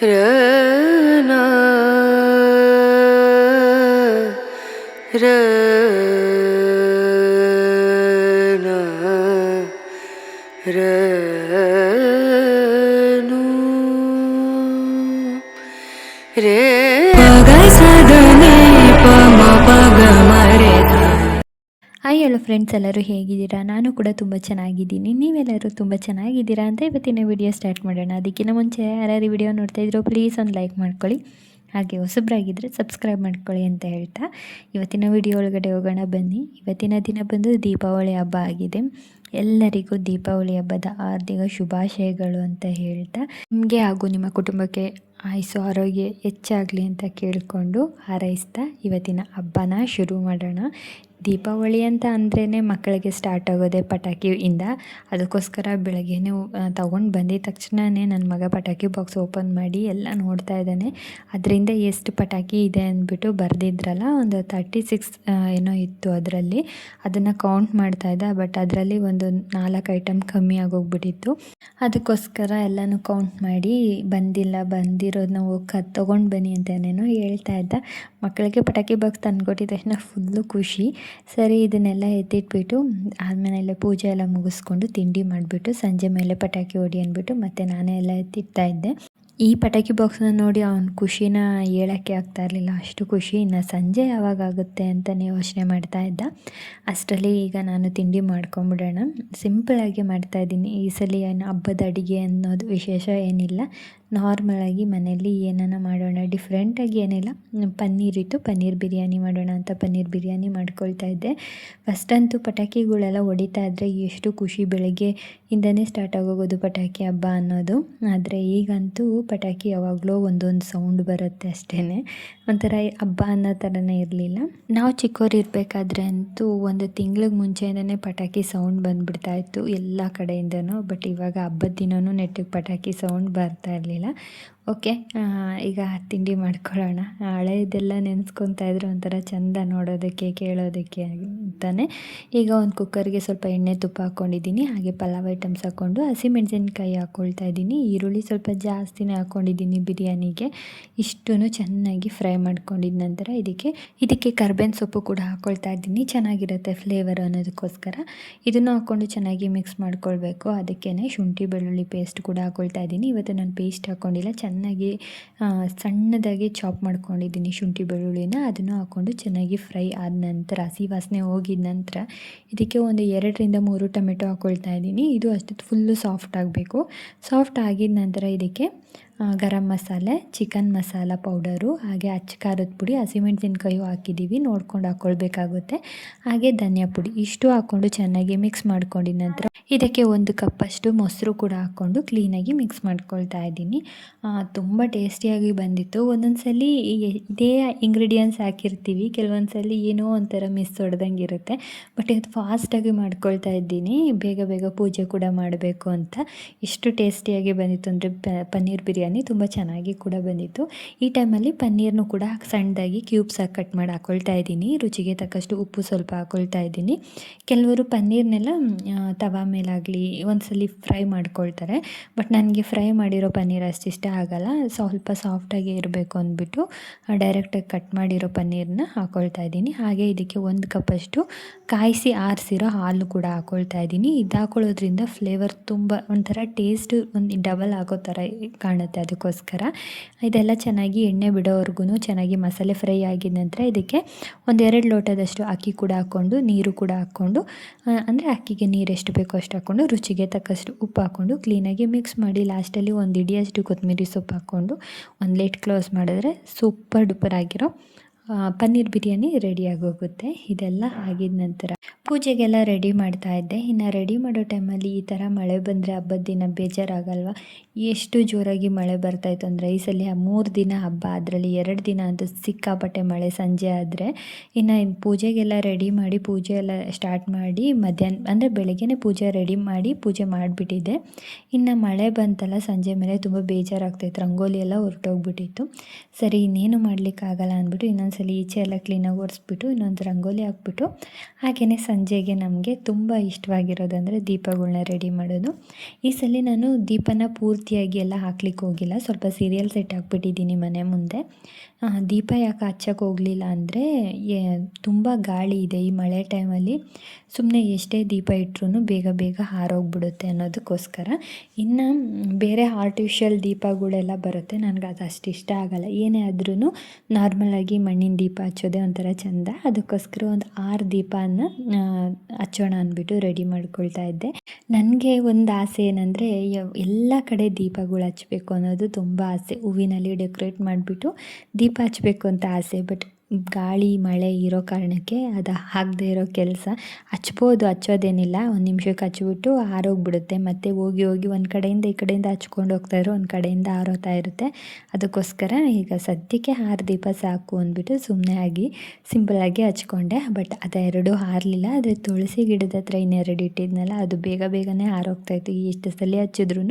ರ ರ hi hello friends, ಎಲ್ಲರೂ ಹೇಗಿದ್ದೀರಾ? ನಾನು ಕೂಡ ತುಂಬ ಚೆನ್ನಾಗಿದ್ದೀನಿ. ನೀವೆಲ್ಲರೂ ತುಂಬ ಚೆನ್ನಾಗಿದ್ದೀರಾ ಅಂತ ಇವತ್ತಿನ ವಿಡಿಯೋ ಸ್ಟಾರ್ಟ್ ಮಾಡೋಣ. ಅದಕ್ಕಿಂತ ಮುಂಚೆ ಯಾರ್ಯಾರು ವಿಡಿಯೋ ನೋಡ್ತಾ ಇದ್ರು ಪ್ಲೀಸ್ ಒಂದು ಲೈಕ್ ಮಾಡ್ಕೊಳ್ಳಿ. ಹಾಗೆ ಹೊಸಬ್ರಾಗಿದ್ದರೆ ಸಬ್ಸ್ಕ್ರೈಬ್ ಮಾಡ್ಕೊಳ್ಳಿ ಅಂತ ಹೇಳ್ತಾ ಇವತ್ತಿನ ವಿಡಿಯೋ ಒಳಗಡೆ ಹೋಗೋಣ. ಬನ್ನಿ. ಇವತ್ತಿನ ದಿನ ಬಂದು ದೀಪಾವಳಿ ಹಬ್ಬ ಆಗಿದೆ. ಎಲ್ಲರಿಗೂ ದೀಪಾವಳಿ ಹಬ್ಬದ ಹಾರ್ದಿಕ ಶುಭಾಶಯಗಳು ಅಂತ ಹೇಳ್ತಾ, ನಿಮಗೆ ಹಾಗೂ ನಿಮ್ಮ ಕುಟುಂಬಕ್ಕೆ ಆಯಸ್ಸು, ಆರೋಗ್ಯ ಹೆಚ್ಚಾಗಲಿ ಅಂತ ಕೇಳಿಕೊಂಡು ಹಾರೈಸ್ತಾ ಇವತ್ತಿನ ಹಬ್ಬನ ಶುರು ಮಾಡೋಣ. ದೀಪಾವಳಿ ಅಂತ ಅಂದ್ರೇ ಮಕ್ಕಳಿಗೆ ಸ್ಟಾರ್ಟ್ ಆಗೋದೆ ಪಟಾಕಿಯಿಂದ. ಅದಕ್ಕೋಸ್ಕರ ಬೆಳಗ್ಗೆನೇ ತಗೊಂಡು ಬಂದಿದ್ದ ತಕ್ಷಣವೇ ನನ್ನ ಮಗ ಪಟಾಕಿ ಬಾಕ್ಸ್ ಓಪನ್ ಮಾಡಿ ಎಲ್ಲ ನೋಡ್ತಾ ಇದ್ದಾನೆ. ಅದರಿಂದ ಎಷ್ಟು ಪಟಾಕಿ ಇದೆ ಅಂದ್ಬಿಟ್ಟು ಬರೆದಿದ್ರಲ್ಲ, ಒಂದು ತರ್ಟಿ ಸಿಕ್ಸ್ ಏನೋ ಇತ್ತು ಅದರಲ್ಲಿ. ಅದನ್ನು ಕೌಂಟ್ ಮಾಡ್ತಾ ಇದ್ದ ಬಟ್ ಅದರಲ್ಲಿ ಒಂದು ನಾಲ್ಕು ಐಟಮ್ ಕಮ್ಮಿ ಆಗೋಗ್ಬಿಟ್ಟಿತ್ತು. ಅದಕ್ಕೋಸ್ಕರ ಎಲ್ಲನೂ ಕೌಂಟ್ ಮಾಡಿ, ಬಂದಿಲ್ಲ ಬಂದಿರೋದನ್ನ ಹೋಗಿ ತೊಗೊಂಡು ಬನ್ನಿ ಅಂತನೇನೋ ಹೇಳ್ತಾ ಇದ್ದ. ಮಕ್ಕಳಿಗೆ ಪಟಾಕಿ ಬಾಕ್ಸ್ ತಂದುಕೊಟ್ಟಿದ ತಕ್ಷಣ ಫುಲ್ಲು ಖುಷಿ. ಸರಿ, ಇದನ್ನೆಲ್ಲ ಎತ್ತಿಟ್ಬಿಟ್ಟು ಆದಮೇಲೆ ಪೂಜೆ ಎಲ್ಲ ಮುಗಿಸ್ಕೊಂಡು ತಿಂಡಿ ಮಾಡಿಬಿಟ್ಟು ಸಂಜೆ ಮೇಲೆ ಪಟಾಕಿ ಹೊಡಿ ಅಂದ್ಬಿಟ್ಟು ಮತ್ತೆ ನಾನೇ ಎಲ್ಲ ಎತ್ತಿಡ್ತಾ ಇದ್ದೆ. ಈ ಪಟಾಕಿ ಬಾಕ್ಸ್ನ ನೋಡಿ ಅವನ ಖುಷಿನ ಹೇಳೋಕ್ಕೆ ಆಗ್ತಾ ಇರಲಿಲ್ಲ. ಅಷ್ಟು ಖುಷಿ. ಇನ್ನು ಸಂಜೆ ಯಾವಾಗ ಆಗುತ್ತೆ ಅಂತಲೇ ಯೋಚನೆ ಮಾಡ್ತಾ ಇದ್ದ. ಅಷ್ಟರಲ್ಲಿ ಈಗ ನಾನು ತಿಂಡಿ ಮಾಡ್ಕೊಂಬಿಡೋಣ. ಸಿಂಪಲಾಗಿ ಮಾಡ್ತಾಯಿದ್ದೀನಿ ಈ ಸಲ ಏನು ಹಬ್ಬದ ಅಡುಗೆ ಅನ್ನೋದು ವಿಶೇಷ ಏನಿಲ್ಲ. ನಾರ್ಮಲಾಗಿ ಮನೆಯಲ್ಲಿ ಏನನ್ನ ಮಾಡೋಣ? ಡಿಫ್ರೆಂಟಾಗಿ ಏನಿಲ್ಲ. ಪನ್ನೀರ್ ಇತ್ತು. ಪನ್ನೀರ್ ಬಿರಿಯಾನಿ ಮಾಡೋಣ ಅಂತ ಪನ್ನೀರ್ ಬಿರಿಯಾನಿ ಮಾಡ್ಕೊಳ್ತಾ ಇದ್ದೆ. ಫಸ್ಟಂತೂ ಪಟಾಕಿಗಳೆಲ್ಲ ಹೊಡಿತಾ ಇದ್ದರೆ ಎಷ್ಟು ಖುಷಿ. ಬೆಳಗ್ಗೆ ಇಂದನೇ ಸ್ಟಾರ್ಟ್ ಆಗೋಗೋದು ಪಟಾಕಿ ಹಬ್ಬ ಅನ್ನೋದು. ಆದರೆ ಈಗಂತೂ ಪಟಾಕಿ ಯಾವಾಗಲೂ ಒಂದೊಂದು ಸೌಂಡ್ ಬರುತ್ತೆ ಅಷ್ಟೇ ಒಂಥರ ಹಬ್ಬ ಅನ್ನೋ ಥರನೇ ಇರಲಿಲ್ಲ. ನಾವು ಚಿಕ್ಕವರಿರಬೇಕಾದ್ರೆ ಅಂತೂ ಒಂದು ತಿಂಗ್ಳಿಗೆ ಮುಂಚೆಯಿಂದನೇ ಪಟಾಕಿ ಸೌಂಡ್ ಬಂದುಬಿಡ್ತಾ ಇತ್ತು. ಎಲ್ಲ ಕಡೆಯಿಂದನೂ. ಬಟ್ ಇವಾಗ ಹಬ್ಬದ ದಿನವೂ ನೆಟ್ಟಿಗೆ ಪಟಾಕಿ ಸೌಂಡ್ ಬರ್ತಾ ಇರಲಿಲ್ಲ. Gabriela, okay. ಈಗ ತಿಂಡಿ ಮಾಡ್ಕೊಳ್ಳೋಣ. ಹಳೆಯದೆಲ್ಲ ನೆನೆಸ್ಕೊತಾ ಇದ್ರೆ ಒಂಥರ ಚೆಂದ ನೋಡೋದಕ್ಕೆ, ಕೇಳೋದಕ್ಕೆ ಅಂತಾನೆ. ಈಗ ಒಂದು ಕುಕ್ಕರ್ಗೆ ಸ್ವಲ್ಪ ಎಣ್ಣೆ ತುಪ್ಪ ಹಾಕ್ಕೊಂಡಿದ್ದೀನಿ. ಹಾಗೆ ಪಲಾವ್ ಐಟಮ್ಸ್ ಹಾಕ್ಕೊಂಡು ಹಸಿಮೆಣಸಿನ್ಕಾಯಿ ಹಾಕ್ಕೊಳ್ತಾ ಇದ್ದೀನಿ. ಈರುಳ್ಳಿ ಸ್ವಲ್ಪ ಜಾಸ್ತಿನೇ ಹಾಕ್ಕೊಂಡಿದ್ದೀನಿ ಬಿರಿಯಾನಿಗೆ. ಇಷ್ಟೂ ಚೆನ್ನಾಗಿ ಫ್ರೈ ಮಾಡ್ಕೊಂಡಿದ್ದ ನಂತರ ಇದಕ್ಕೆ ಇದಕ್ಕೆ ಕರ್ಬೇವಿನ ಸೊಪ್ಪು ಕೂಡ ಹಾಕ್ಕೊಳ್ತಾ ಇದ್ದೀನಿ. ಚೆನ್ನಾಗಿರುತ್ತೆ ಫ್ಲೇವರ್ ಅನ್ನೋದಕ್ಕೋಸ್ಕರ. ಇದನ್ನು ಹಾಕ್ಕೊಂಡು ಚೆನ್ನಾಗಿ ಮಿಕ್ಸ್ ಮಾಡ್ಕೊಳ್ಬೇಕು. ಅದಕ್ಕೇ ಶುಂಠಿ, ಬೆಳ್ಳುಳ್ಳಿ ಪೇಸ್ಟ್ ಕೂಡ ಹಾಕ್ಕೊಳ್ತಾ ಇದ್ದೀನಿ. ಇವತ್ತು ನಾನು ಪೇಸ್ಟ್ ಹಾಕ್ಕೊಂಡಿಲ್ಲ ಚೆನ್ನಾಗಿ ಸಣ್ಣದಾಗಿ ಚಾಪ್ ಮಾಡ್ಕೊಂಡಿದ್ದೀನಿ ಶುಂಠಿ ಬೆಳ್ಳುಳ್ಳಿನ. ಅದನ್ನು ಹಾಕ್ಕೊಂಡು ಚೆನ್ನಾಗಿ ಫ್ರೈ ಆದ ನಂತರ, ಹಸಿ ವಾಸನೆ ಹೋಗಿದ ನಂತರ, ಇದಕ್ಕೆ ಒಂದು ಎರಡರಿಂದ ಮೂರು ಟೊಮೆಟೊ ಹಾಕ್ಕೊಳ್ತಾ ಇದ್ದೀನಿ. ಇದು ಅಷ್ಟು ಫುಲ್ಲು ಸಾಫ್ಟ್ ಆಗಬೇಕು. ಸಾಫ್ಟ್ ಆಗಿದ ನಂತರ ಇದಕ್ಕೆ ಗರಂ ಮಸಾಲೆ, ಚಿಕನ್ ಮಸಾಲ ಪೌಡರು, ಹಾಗೆ ಅಚ್ಚ ಖಾರದ ಪುಡಿ, ಹಸಿಮೆಣಸಿನ್ಕಾಯು ಹಾಕಿದ್ದೀವಿ. ನೋಡ್ಕೊಂಡು ಹಾಕ್ಕೊಳ್ಬೇಕಾಗುತ್ತೆ ಹಾಗೆ ಧನಿಯಾ ಪುಡಿ. ಇಷ್ಟು ಹಾಕ್ಕೊಂಡು ಚೆನ್ನಾಗಿ ಮಿಕ್ಸ್ ಮಾಡ್ಕೊಂಡಿದ ನಂತರ ಇದಕ್ಕೆ ಒಂದು ಕಪ್ಪಷ್ಟು ಮೊಸರು ಕೂಡ ಹಾಕ್ಕೊಂಡು ಕ್ಲೀನಾಗಿ ಮಿಕ್ಸ್ ಮಾಡ್ಕೊಳ್ತಾ ಇದ್ದೀನಿ. ತುಂಬ ಟೇಸ್ಟಿಯಾಗಿ ಬಂದಿತ್ತು. ಒಂದೊಂದು ಸಲ ಇದೇ ಇಂಗ್ರೀಡಿಯೆಂಟ್ಸ್ ಹಾಕಿರ್ತೀವಿ. ಕೆಲವೊಂದು ಸಲ ಏನೋ ಒಂಥರ ಮಿಸ್ ಹೊಡೆದಂಗೆ ಇರುತ್ತೆ. ಬಟ್ ಇದು ಫಾಸ್ಟಾಗಿ ಮಾಡ್ಕೊಳ್ತಾ ಇದ್ದೀನಿ. ಬೇಗ ಬೇಗ ಪೂಜೆ ಕೂಡ ಮಾಡಬೇಕು ಅಂತ. ಇಷ್ಟು ಟೇಸ್ಟಿಯಾಗಿ ಬಂದಿತ್ತು ಅಂದರೆ ಪನ್ನೀರ್ ಬಿರಿಯಾನಿ. ತುಂಬ ಚೆನ್ನಾಗಿ ಕೂಡ ಬಂದಿತ್ತು. ಈ ಟೈಮಲ್ಲಿ ಪನ್ನೀರ್ನು ಕೂಡ ಸಣ್ಣದಾಗಿ ಕ್ಯೂಬ್ಸ್ ಆಗಿ ಕಟ್ ಮಾಡಿ ಹಾಕ್ಕೊಳ್ತಾ ಇದ್ದೀನಿ. ರುಚಿಗೆ ತಕ್ಕಷ್ಟು ಉಪ್ಪು ಸ್ವಲ್ಪ ಹಾಕ್ಕೊಳ್ತಾ ಇದ್ದೀನಿ. ಕೆಲವರು ಪನ್ನೀರ್ನೆಲ್ಲ ತವಾ ಮೇಲಾಗಲಿ ಒಂದ್ಸಲಿ ಫ್ರೈ ಮಾಡ್ಕೊಳ್ತಾರೆ. ಬಟ್ ನನಗೆ ಫ್ರೈ ಮಾಡಿರೋ ಪನ್ನೀರ್ ಅಷ್ಟು ಇಷ್ಟ ಆಗಲ್ಲ. ಸ್ವಲ್ಪ ಸಾಫ್ಟಾಗಿ ಇರಬೇಕು ಅಂದ್ಬಿಟ್ಟು ಡೈರೆಕ್ಟಾಗಿ ಕಟ್ ಮಾಡಿರೋ ಪನ್ನೀರನ್ನ ಹಾಕ್ಕೊಳ್ತಾ ಇದ್ದೀನಿ. ಹಾಗೆ ಇದಕ್ಕೆ ಒಂದು ಕಪ್ಪಷ್ಟು ಕಾಯಿಸಿ ಆರಿಸಿರೋ ಹಾಲು ಕೂಡ ಹಾಕ್ಕೊಳ್ತಾ ಇದ್ದೀನಿ. ಇದು ಹಾಕೊಳ್ಳೋದ್ರಿಂದ ಫ್ಲೇವರ್ ತುಂಬ ಒಂಥರ ಟೇಸ್ಟ್ ಒಂದು ಡಬಲ್ ಆಗೋ ಥರ ಕಾಣುತ್ತೆ. ಅದಕ್ಕೋಸ್ಕರ. ಇದೆಲ್ಲ ಚೆನ್ನಾಗಿ ಎಣ್ಣೆ ಬಿಡೋವರೆಗೂ ಚೆನ್ನಾಗಿ ಮಸಾಲೆ ಫ್ರೈ ಆಗಿದ ನಂತರ ಇದಕ್ಕೆ ಒಂದೆರಡು ಲೋಟದಷ್ಟು ಅಕ್ಕಿ ಕೂಡ ಹಾಕ್ಕೊಂಡು ನೀರು ಕೂಡ ಹಾಕ್ಕೊಂಡು ಅಂದರೆ ಅಕ್ಕಿಗೆ ನೀರು ಎಷ್ಟು ಬೇಕೋ ಅಷ್ಟು ಹಾಕ್ಕೊಂಡು ರುಚಿಗೆ ತಕ್ಕಷ್ಟು ಉಪ್ಪು ಹಾಕ್ಕೊಂಡು ಕ್ಲೀನಾಗಿ ಮಿಕ್ಸ್ ಮಾಡಿ ಲಾಸ್ಟಲ್ಲಿ ಒಂದು ಇಡಿಯಷ್ಟು ಕೊತ್ತಂಬರಿ ಸೊಪ್ಪು ಹಾಕ್ಕೊಂಡು ಒಂದು ಲೇಟ್ ಕ್ಲೋಸ್ ಮಾಡಿದ್ರೆ ಸೂಪರ್ ಡೂಪರ್ ಆಗಿರೋ ಪನ್ನೀರ್ ಬಿರಿಯಾನಿ ರೆಡಿಯಾಗಿ ಹೋಗುತ್ತೆ ಇದೆಲ್ಲ ಆಗಿದ ನಂತರ ಪೂಜೆಗೆಲ್ಲ ರೆಡಿ ಮಾಡ್ತಾ ಇದ್ದೆ. ಇನ್ನು ರೆಡಿ ಮಾಡೋ ಟೈಮಲ್ಲಿ ಈ ಥರ ಮಳೆ ಬಂದರೆ ಹಬ್ಬದ ದಿನ ಬೇಜಾರಾಗಲ್ವ? ಎಷ್ಟು ಜೋರಾಗಿ ಮಳೆ ಬರ್ತಾಯಿತ್ತು ಅಂದರೆ ಈ ಸಲ ಮೂರು ದಿನ ಹಬ್ಬ, ಅದರಲ್ಲಿ ಎರಡು ದಿನ ಅಂತ ಸಿಕ್ಕಾಪಟ್ಟೆ ಮಳೆ ಸಂಜೆ ಆದರೆ ಇನ್ನು ಪೂಜೆಗೆಲ್ಲ ರೆಡಿ ಮಾಡಿ ಪೂಜೆ ಎಲ್ಲ ಸ್ಟಾರ್ಟ್ ಮಾಡಿ ಮಧ್ಯಾಹ್ನ, ಅಂದರೆ ಬೆಳಗ್ಗೆನೇ ಪೂಜೆ ರೆಡಿ ಮಾಡಿ ಪೂಜೆ ಮಾಡಿಬಿಟ್ಟಿದ್ದೆ. ಇನ್ನು ಮಳೆ ಬಂತಲ್ಲ, ಸಂಜೆ ಮೇಲೆ ತುಂಬ ಬೇಜಾರಾಗ್ತಾಯಿತ್ತು ರಂಗೋಲಿ ಎಲ್ಲ ಹೊರಟೋಗ್ಬಿಟ್ಟಿತ್ತು ಸರಿ, ಇನ್ನೇನು ಮಾಡಲಿಕ್ಕಾಗಲ್ಲ ಅಂದ್ಬಿಟ್ಟು ಇನ್ನೊಂದು ಸಲ ಈಚೆ ಎಲ್ಲ ಕ್ಲೀನಾಗಿ ಒರೆಸ್ಬಿಟ್ಟು, ಇನ್ನೊಂದು ರಂಗೋಲಿ ಹಾಕ್ಬಿಟ್ಟು ಹಾಗೆಯೇ ಸಂಜೆಗೆ ನಮಗೆ ತುಂಬ ಇಷ್ಟವಾಗಿರೋದಂದರೆ ದೀಪಗಳನ್ನ ರೆಡಿ ಮಾಡೋದು. ಈ ಸಲ ನಾನು ದೀಪನ ಪೂರ್ತಿಯಾಗಿ ಎಲ್ಲ ಹಾಕ್ಲಿಕ್ಕೆ ಹೋಗಿಲ್ಲ. ಸ್ವಲ್ಪ ಸೀರಿಯಲ್ ಸೆಟ್ ಹಾಕ್ಬಿಟ್ಟಿದ್ದೀನಿ ಮನೆ ಮುಂದೆ. ದೀಪ ಯಾಕೆ ಹಚ್ಚಕ್ಕೆ ಹೋಗಲಿಲ್ಲ ಅಂದರೆ ತುಂಬ ಗಾಳಿ ಇದೆ ಈ ಮಳೆ ಟೈಮಲ್ಲಿ ಸುಮ್ಮನೆ ಎಷ್ಟೇ ದೀಪ ಇಟ್ಟರೂ ಬೇಗ ಬೇಗ ಹಾರೋಗ್ಬಿಡುತ್ತೆ ಅನ್ನೋದಕ್ಕೋಸ್ಕರ. ಇನ್ನು ಬೇರೆ ಆರ್ಟಿಫಿಷಿಯಲ್ ದೀಪಗಳೆಲ್ಲ ಬರುತ್ತೆ, ನನಗೆ ಅದು ಅಷ್ಟು ಇಷ್ಟ ಆಗಲ್ಲ. ಏನೇ ಆದ್ರೂ ನಾರ್ಮಲಾಗಿ ಮಣ್ಣಿನ ದೀಪ ಹಚ್ಚೋದೇ ಒಂಥರ ಚೆಂದ. ಅದಕ್ಕೋಸ್ಕರ ಒಂದು ಆರು ದೀಪನ ಹಚ್ಚೋಣ ಅಂದ್ಬಿಟ್ಟು ರೆಡಿ ಮಾಡ್ಕೊಳ್ತಾ ಇದ್ದೆ. ನನಗೆ ಒಂದು ಆಸೆ ಏನಂದರೆ ಎಲ್ಲ ಕಡೆ ದೀಪಗಳು ಹಚ್ಚಬೇಕು ಅನ್ನೋದು ತುಂಬ ಆಸೆ. ಹೂವಿನಲ್ಲಿ ಡೆಕೋರೇಟ್ ಮಾಡಿಬಿಟ್ಟು ದೀಪ ಅಂತ ಆಸೆ ಬಟ್ ಗಾಳಿ, ಮಳೆ ಇರೋ ಕಾರಣಕ್ಕೆ ಅದು ಹಾಕದೇ ಇರೋ ಕೆಲಸ. ಹಚ್ಬೋದು, ಹಚ್ಚೋದೇನಿಲ್ಲ. ಒಂದು ನಿಮಿಷಕ್ಕೆ ಹಚ್ಬಿಟ್ಟು ಆರೋಗ್ಬಿಡುತ್ತೆ ಮತ್ತು ಹೋಗಿ ಹೋಗಿ ಒಂದು ಕಡೆಯಿಂದ ಈ ಕಡೆಯಿಂದ ಹಚ್ಕೊಂಡು ಹೋಗ್ತಾ ಇರೋ ಒಂದು ಕಡೆಯಿಂದ ಆರೋತಾ ಇರುತ್ತೆ. ಅದಕ್ಕೋಸ್ಕರ ಈಗ ಸದ್ಯಕ್ಕೆ ಆರು ದೀಪ ಸಾಕು ಅಂದ್ಬಿಟ್ಟು ಸುಮ್ಮನೆ ಆಗಿ ಸಿಂಪಲಾಗಿ ಹಚ್ಕೊಂಡೆ. ಬಟ್ ಅದೆರಡು ಹಾರಲಿಲ್ಲ ಆದರೆ ತುಳಸಿ ಗಿಡದ ಹತ್ರ ಇನ್ನೆರಡು ಇಟ್ಟಿದ್ನಲ್ಲ, ಅದು ಬೇಗ ಬೇಗನೆ ಹಾರೋಗ್ತಾಯಿತ್ತು ಇಷ್ಟು ಸಲ ಹಚ್ಚಿದ್ರೂ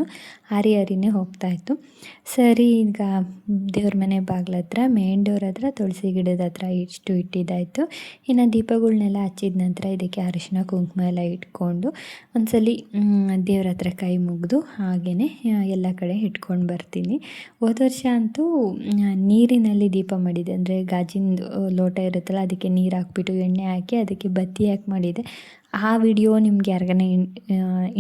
ಹಾರಿ ಹಾರಿನೇ ಹೋಗ್ತಾಯಿತ್ತು ಸರಿ, ಈಗ ದೇವ್ರ ಮನೆ ಬಾಗ್ಲ ಹತ್ರ ಮೇನ್ ಡೋರ್ ಹತ್ರ ತುಳಸಿ ಗಿಡದ ಹತ್ರ ಇಷ್ಟು ಇಟ್ಟಿದ್ದಾಯಿತು. ಇನ್ನು ದೀಪಗಳನ್ನೆಲ್ಲ ಹಚ್ಚಿದ ನಂತರ ಇದಕ್ಕೆ ಅರಿಶಿನ, ಕುಂಕುಮ ಎಲ್ಲ ಇಟ್ಕೊಂಡು ಒಂದ್ಸಲಿ ದೇವ್ರ ಹತ್ರ ಕೈ ಮುಗಿದು ಹಾಗೆಯೇ ಎಲ್ಲ ಕಡೆ ಇಟ್ಕೊಂಡು ಬರ್ತೀನಿ. ಹೋದ ವರ್ಷ ಅಂತೂ ನೀರಿನಲ್ಲಿ ದೀಪ ಮಾಡಿದೆ. ಅಂದರೆ ಗಾಜಿನ ಲೋಟ ಇರುತ್ತಲ್ಲ, ಅದಕ್ಕೆ ನೀರು ಹಾಕ್ಬಿಟ್ಟು ಎಣ್ಣೆ ಹಾಕಿ ಅದಕ್ಕೆ ಬತ್ತಿ ಹಾಕಿ ಮಾಡಿದೆ. ಆ ವಿಡಿಯೋ ನಿಮ್ಗೆ ಯಾರಿಗಾನ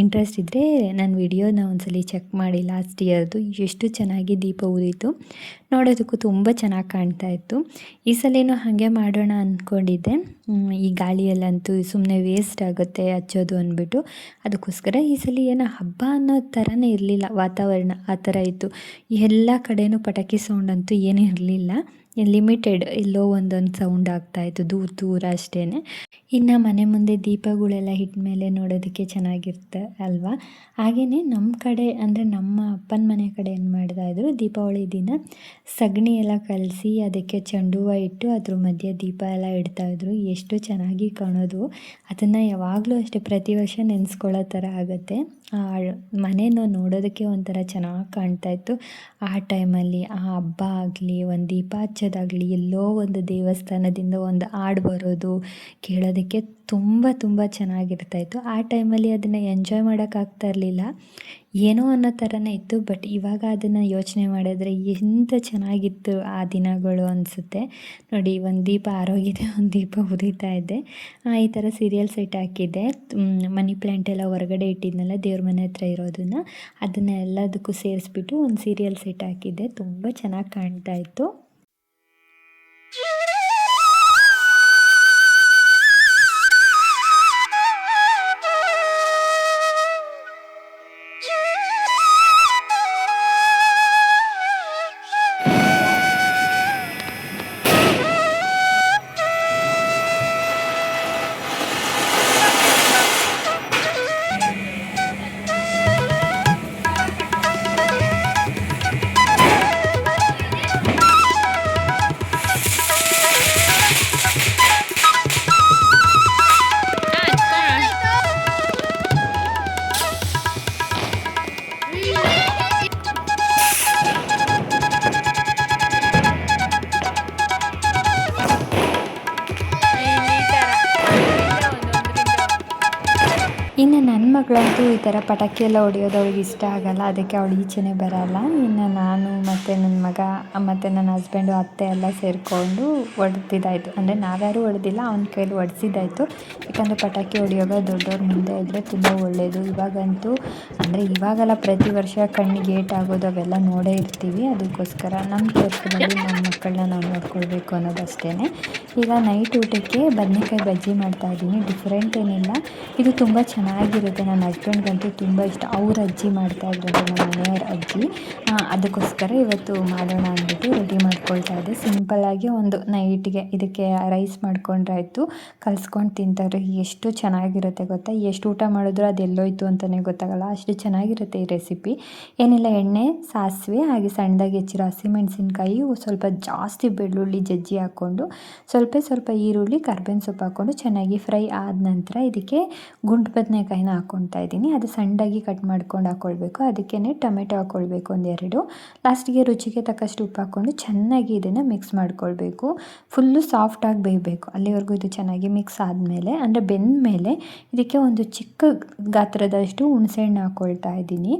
ಇಂಟ್ರೆಸ್ಟ್ ಇದ್ದರೆ ನನ್ನ ವಿಡಿಯೋನ ಒಂದ್ಸಲಿ ಚೆಕ್ ಮಾಡಿ ಲಾಸ್ಟ್ ಇಯರ್ದು ಎಷ್ಟು ಚೆನ್ನಾಗಿ ದೀಪ ಉರಿತು. ನೋಡೋದಕ್ಕೂ ತುಂಬ ಚೆನ್ನಾಗಿ ಕಾಣ್ತಾ ಇತ್ತು. ಈ ಸಲೇನೂ ಹಾಗೆ ಮಾಡೋಣ ಅಂದ್ಕೊಂಡಿದ್ದೆ ಈ ಗಾಳಿಯಲ್ಲಂತೂ ಸುಮ್ಮನೆ ವೇಸ್ಟ್ ಆಗುತ್ತೆ, ಹಚ್ಚೋದು ಅಂದ್ಬಿಟ್ಟು. ಅದಕ್ಕೋಸ್ಕರ ಈ ಸಲ ಏನೋ ಹಬ್ಬ ಅನ್ನೋ ಥರನೇ ಇರಲಿಲ್ಲ ವಾತಾವರಣ ಆ ಥರ ಇತ್ತು. ಎಲ್ಲ ಕಡೆಯೂ ಪಟಾಕಿ ಸೌಂಡ್ ಅಂತೂ ಏನೂ ಇರಲಿಲ್ಲ. ಲಿಮಿಟೆಡ್ ಎಲ್ಲೋ ಒಂದೊಂದು ಸೌಂಡ್ ಆಗ್ತಾಯಿತ್ತು ದೂರ ದೂರ ಅಷ್ಟೇ ಇನ್ನು ಮನೆ ಮುಂದೆ ದೀಪಗಳೆಲ್ಲ ಹಿಟ್ಟ ಮೇಲೆ ನೋಡೋದಕ್ಕೆ ಚೆನ್ನಾಗಿರುತ್ತೆ ಅಲ್ವಾ? ಹಾಗೆಯೇ ನಮ್ಮ ಕಡೆ ಅಂದರೆ ನಮ್ಮ ಅಪ್ಪನ ಮನೆ ಕಡೆ ಏನು ಮಾಡ್ತಾಯಿದ್ರು ದೀಪಾವಳಿ ದಿನ ಸಗಣಿ ಎಲ್ಲ ಕಲಸಿ ಅದಕ್ಕೆ ಚೆಂಡು ಹೂವು ಇಟ್ಟು ಅದ್ರ ಮಧ್ಯೆ ದೀಪ ಎಲ್ಲ ಇಡ್ತಾಯಿದ್ರು ಎಷ್ಟು ಚೆನ್ನಾಗಿ ಕಾಣೋದು. ಅದನ್ನು ಯಾವಾಗಲೂ ಅಷ್ಟೇ ಪ್ರತಿ ವರ್ಷ ನೆನೆಸ್ಕೊಳ್ಳೋ ಥರ ಆಗುತ್ತೆ. ಆ ಮನೇನ ನೋಡೋದಕ್ಕೆ ಒಂಥರ ಚೆನ್ನಾಗಿ ಕಾಣ್ತಾಯಿತ್ತು ಆ ಟೈಮಲ್ಲಿ ಆ ಹಬ್ಬ ಆಗಲಿ, ಒಂದು ದೀಪ ಹಚ್ಚೋದಾಗಲಿ ಎಲ್ಲೋ ಒಂದು ದೇವಸ್ಥಾನದಿಂದ ಒಂದು ಹಾಡು ಬರೋದು ಕೇಳೋದಕ್ಕೆ ತುಂಬ ತುಂಬ ಚೆನ್ನಾಗಿರ್ತಾಯಿತ್ತು. ಆ ಟೈಮಲ್ಲಿ ಅದನ್ನು ಎಂಜಾಯ್ ಮಾಡೋಕ್ಕಾಗ್ತಾ ಇರಲಿಲ್ಲ. ಏನೋ ಅನ್ನೋ ಥರನೇ ಇತ್ತು, ಬಟ್ ಇವಾಗ ಅದನ್ನು ಯೋಚನೆ ಮಾಡಿದ್ರೆ ಎಂಥ ಚೆನ್ನಾಗಿತ್ತು ಆ ದಿನಗಳು ಅನಿಸುತ್ತೆ. ನೋಡಿ, ಒಂದು ದೀಪ ಆರೋಗಿದೆ ಒಂದು ದೀಪ ಉರಿತಾ ಇದೆ. ಈ ಥರ ಸೀರಿಯಲ್ ಸೆಟ್ ಹಾಕಿದ್ದೆ. ಮನಿ ಪ್ಲ್ಯಾಂಟ್ ಎಲ್ಲ ಹೊರಗಡೆ ಇಟ್ಟಿದ್ನಲ್ಲ, ದೇವ್ರ ಮನೆ ಹತ್ರ ಇರೋದನ್ನು, ಅದನ್ನು ಎಲ್ಲದಕ್ಕೂ ಸೇರಿಸ್ಬಿಟ್ಟು ಒಂದು ಸೀರಿಯಲ್ ಸೆಟ್ ಹಾಕಿದ್ದೆ. ತುಂಬ ಚೆನ್ನಾಗಿ ಕಾಣ್ತಾ ಇತ್ತು. ಮಗಳಂತೂ ಈ ಥರ ಪಟಾಕಿ ಎಲ್ಲ ಹೊಡೆಯೋದು ಅವ್ಳಿಗೆ ಇಷ್ಟ ಆಗಲ್ಲ, ಅದಕ್ಕೆ ಅವಳು ಈಚೆನೆ ಬರಲ್ಲ. ಇನ್ನು ನಾನು ಮತ್ತು ನನ್ನ ಮಗ, ಮತ್ತು ನನ್ನ ಹಸ್ಬೆಂಡು ಅತ್ತೆ ಎಲ್ಲ ಸೇರಿಕೊಂಡು ಹೊಡೆದಿದ್ದಾಯಿತು ಅಂದರೆ ನಾವ್ಯಾರೂ ಹೊಡೆದಿಲ್ಲ, ಅವನ ಕೈಲಿ ಹೊಡೆಸಿದ್ದಾಯಿತು. ಯಾಕಂದರೆ ಪಟಾಕಿ ಹೊಡೆಯುವಾಗ ದೊಡ್ಡವ್ರ ಮುಂದೆ ಇದ್ದರೆ ತುಂಬ ಒಳ್ಳೆಯದು ಇವಾಗಂತೂ ಅಂದರೆ ಇವಾಗೆಲ್ಲ ಪ್ರತಿ ವರ್ಷ ಕಣ್ಣಿಗೆ ಏಟಾಗೋದು ಅವೆಲ್ಲ ನೋಡೇ ಇರ್ತೀವಿ. ಅದಕ್ಕೋಸ್ಕರ ನಮ್ಮ ಕೆಲಸದಲ್ಲಿ ನಮ್ಮ ಮಕ್ಕಳನ್ನ ನಾವು ನೋಡ್ಕೊಳ್ಬೇಕು ಅನ್ನೋದಷ್ಟೇ ಈಗ ನೈಟ್ ಊಟಕ್ಕೆ ಬದನೆಕಾಯಿ ಬಜ್ಜಿ ಮಾಡ್ತಾ ಇದ್ದೀನಿ. ಡಿಫ್ರೆಂಟ್ ಏನಿಲ್ಲ. ಇದು ತುಂಬ ಚೆನ್ನಾಗಿರುತ್ತೆ. ನನ್ನ ಹಸ್ಬೆಂಡ್ಗಂತೂ ತುಂಬ ಇಷ್ಟ. ಅವ್ರ ಅಜ್ಜಿ ಮಾಡ್ತಾ ಇದ್ರು ನಮ್ಮ ಮನೆಯವ್ರ ಅಜ್ಜಿ. ಅದಕ್ಕೋಸ್ಕರ ಇವತ್ತು ಮಾಡೋಣ ಅಂದ್ಬಿಟ್ಟು ರೆಡಿ ಮಾಡ್ಕೊಳ್ತಾ ಇದ್ದೆ. ಸಿಂಪಲ್ಲಾಗಿ ಒಂದು ನೈಟ್ಗೆ ಇದಕ್ಕೆ ರೈಸ್ ಮಾಡ್ಕೊಂಡ್ರಾಯ್ತು. ಕಲ್ಸ್ಕೊಂಡು ತಿಂತಾರೆ ಎಷ್ಟು ಚೆನ್ನಾಗಿರುತ್ತೆ ಗೊತ್ತಾ? ಎಷ್ಟು ಊಟ ಮಾಡಿದ್ರು ಅದು ಎಲ್ಲೋಯ್ತು ಅಂತಲೇ ಗೊತ್ತಾಗಲ್ಲ. ಅಷ್ಟು ಚೆನ್ನಾಗಿರುತ್ತೆ ಈ ರೆಸಿಪಿ ಏನಿಲ್ಲ, ಎಣ್ಣೆ, ಸಾಸಿವೆ, ಹಾಗೆ ಸಣ್ಣದಾಗಿ ಹೆಚ್ಚಿರೋ ಹಸಿಮೆಣಸಿನ್ಕಾಯಿ ಸ್ವಲ್ಪ ಜಾಸ್ತಿ ಬೆಳ್ಳುಳ್ಳಿ, ಜಜ್ಜಿ ಹಾಕ್ಕೊಂಡು ಸ್ವಲ್ಪ ಸ್ವಲ್ಪ ಈರುಳ್ಳಿ, ಕರ್ಬೇವಿನ ಸೊಪ್ಪು ಹಾಕ್ಕೊಂಡು ಚೆನ್ನಾಗಿ ಫ್ರೈ ಆದ ನಂತರ ಇದಕ್ಕೆ ಗುಂಡು ಬದನೆಕಾಯಿನ ಹಾಕ್ಕೊಳ್ತಾ ಇದ್ದೀನಿ. ಅದು ಸಣ್ಣಾಗಿ ಕಟ್ ಮಾಡ್ಕೊಂಡು ಹಾಕ್ಕೊಳ್ಬೇಕು ಅದಕ್ಕೇ ಟೊಮೆಟೊ ಹಾಕ್ಕೊಳ್ಬೇಕು ಒಂದೆರಡು. ಲಾಸ್ಟಿಗೆ ರುಚಿಗೆ ತಕ್ಕಷ್ಟು ಉಪ್ಪು ಹಾಕ್ಕೊಂಡು ಚೆನ್ನಾಗಿ ಇದನ್ನು ಮಿಕ್ಸ್ ಮಾಡ್ಕೊಳ್ಬೇಕು. ಫುಲ್ಲು ಸಾಫ್ಟಾಗಿ ಬೇಯಬೇಕು. ಅಲ್ಲಿವರೆಗೂ ಇದು ಚೆನ್ನಾಗಿ ಮಿಕ್ಸ್ ಆದಮೇಲೆ, ಅಂದರೆ ಬೆಂದ ಮೇಲೆ ಇದಕ್ಕೆ ಒಂದು ಚಿಕ್ಕ ಗಾತ್ರದಷ್ಟು ಹುಣಸೆಹಣ್ಣು ಹಾಕ್ಕೊಳ್ತಾ ಇದ್ದೀನಿ.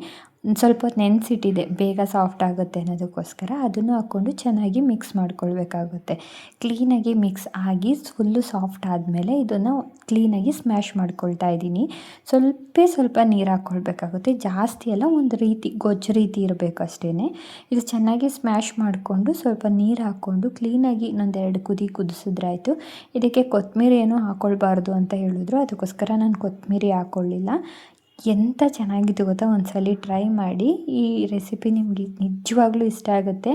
ಸ್ವಲ್ಪ ಹೊತ್ತು ನೆನೆಸಿಟ್ಟಿದೆ, ಬೇಗ ಸಾಫ್ಟ್ ಆಗುತ್ತೆ ಅನ್ನೋದಕ್ಕೋಸ್ಕರ ಅದನ್ನು ಹಾಕ್ಕೊಂಡು ಚೆನ್ನಾಗಿ ಮಿಕ್ಸ್ ಮಾಡ್ಕೊಳ್ಬೇಕಾಗುತ್ತೆ. ಕ್ಲೀನಾಗಿ ಮಿಕ್ಸ್ ಆಗಿ ಫುಲ್ಲು ಸಾಫ್ಟ್ ಆದಮೇಲೆ ಇದನ್ನು ಕ್ಲೀನಾಗಿ ಸ್ಮ್ಯಾಶ್ ಮಾಡ್ಕೊಳ್ತಾ ಇದ್ದೀನಿ. ಸ್ವಲ್ಪ ಸ್ವಲ್ಪ ನೀರು ಹಾಕ್ಕೊಳ್ಬೇಕಾಗುತ್ತೆ. ಜಾಸ್ತಿ ಎಲ್ಲ ಒಂದು ರೀತಿ, ಗೊಜ್ಜು ರೀತಿ ಇರಬೇಕು ಅಷ್ಟೇ ಇದು ಚೆನ್ನಾಗಿ ಸ್ಮ್ಯಾಶ್ ಮಾಡಿಕೊಂಡು ಸ್ವಲ್ಪ ನೀರು ಹಾಕ್ಕೊಂಡು ಕ್ಲೀನಾಗಿ ಇನ್ನೊಂದೆರಡು ಕುದಿ ಕುದಿಸಿದ್ರಾಯಿತು ಇದಕ್ಕೆ ಕೊತ್ತಂಬರಿ ಏನೂ ಹಾಕ್ಕೊಳ್ಬಾರ್ದು ಅಂತ ಹೇಳಿದ್ರು. ಅದಕ್ಕೋಸ್ಕರ ನಾನು ಕೊತ್ತಂಬರಿ ಹಾಕ್ಕೊಳ್ಳಿಲ್ಲ ಎಂಥ ಚೆನ್ನಾಗಿತ್ತು ಗೊತ್ತಾ? ಒಂದ್ಸಲ ಟ್ರೈ ಮಾಡಿ. ಈ ರೆಸಿಪಿ ನಿಮಗೆ ನಿಜವಾಗ್ಲೂ ಇಷ್ಟ ಆಗುತ್ತೆ.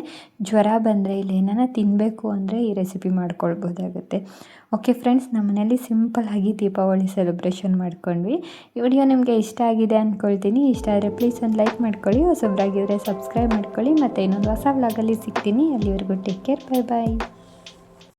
ಜ್ವರ ಬಂದರೆ ಇಲ್ಲಿ ಏನಾರ ತಿನ್ನಬೇಕು ಅಂದರೆ ಈ ರೆಸಿಪಿ ಮಾಡ್ಕೊಳ್ಬೋದಾಗುತ್ತೆ. ಓಕೆ ಫ್ರೆಂಡ್ಸ್ ನಮ್ಮ ಮನೇಲಿ ಸಿಂಪಲ್ಲಾಗಿ ದೀಪಾವಳಿ ಸೆಲೆಬ್ರೇಷನ್ ಮಾಡ್ಕೊಂಡ್ವಿ. ಈ ವಿಡಿಯೋ ನಿಮಗೆ ಇಷ್ಟ ಆಗಿದೆ ಅಂದ್ಕೊಳ್ತೀನಿ ಇಷ್ಟ ಆದರೆ ಪ್ಲೀಸ್ ಒಂದು ಲೈಕ್ ಮಾಡ್ಕೊಳ್ಳಿ ಹೊಸಬ್ರಾಗಿದ್ದರೆ ಸಬ್ಸ್ಕ್ರೈಬ್ ಮಾಡ್ಕೊಳ್ಳಿ. ಮತ್ತು ಇನ್ನೊಂದು ಹೊಸ ವ್ಲಾಗಲ್ಲಿ ಸಿಗ್ತೀನಿ. ಅಲ್ಲಿವರೆಗೂ ಟೇಕ್ ಕೇರ್ ಬೈ ಬಾಯ್